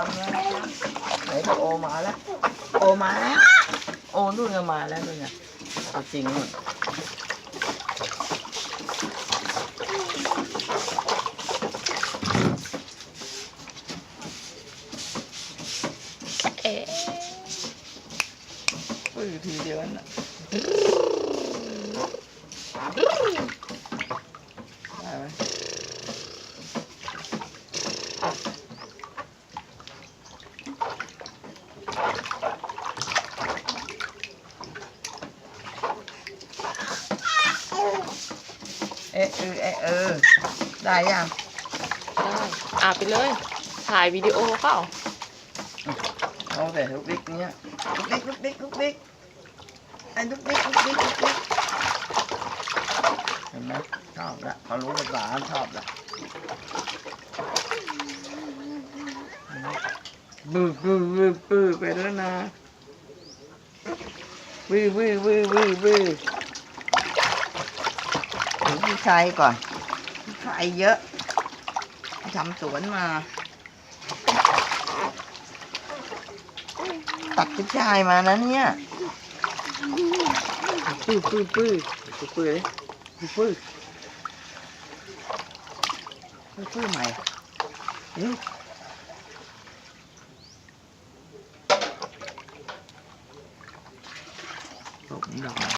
ทำแล้วนะครับไหนก็โอมาแล้ว โอมาแล้ว โอนู่นก็มาแล้วนู่นน่ะเอาจริงนู่นเอ๊ะปื้อทีเดียวน่ะ เอ๊ะเออเอ๊ะเออ ได้ยังได้อะไปเลย ถ่ายวิดีโอเปล่าเอาแต่ลูกดิ๊กเนี้ยลูกดิ๊กลูกดิ๊กลูกดิ๊กไอ้ลูกดิ๊กลูกดิ๊กลูกดิ๊กเห็นไหมชอบละเขารู้ภาษาชอบละบื้อบื้อบื้อบื้อไปแล้วนะบื้อบื้อบื้อบื้อบื้อถึง พี่ชายก่อนพี่ชายเยอะทำสวนมา ตัดกระชายมานะเนี่ยปื้อปื้อปื้อปื้อปื้อเลยปื้อปื้อปื้อปื้อใหม่เร็วตกดอก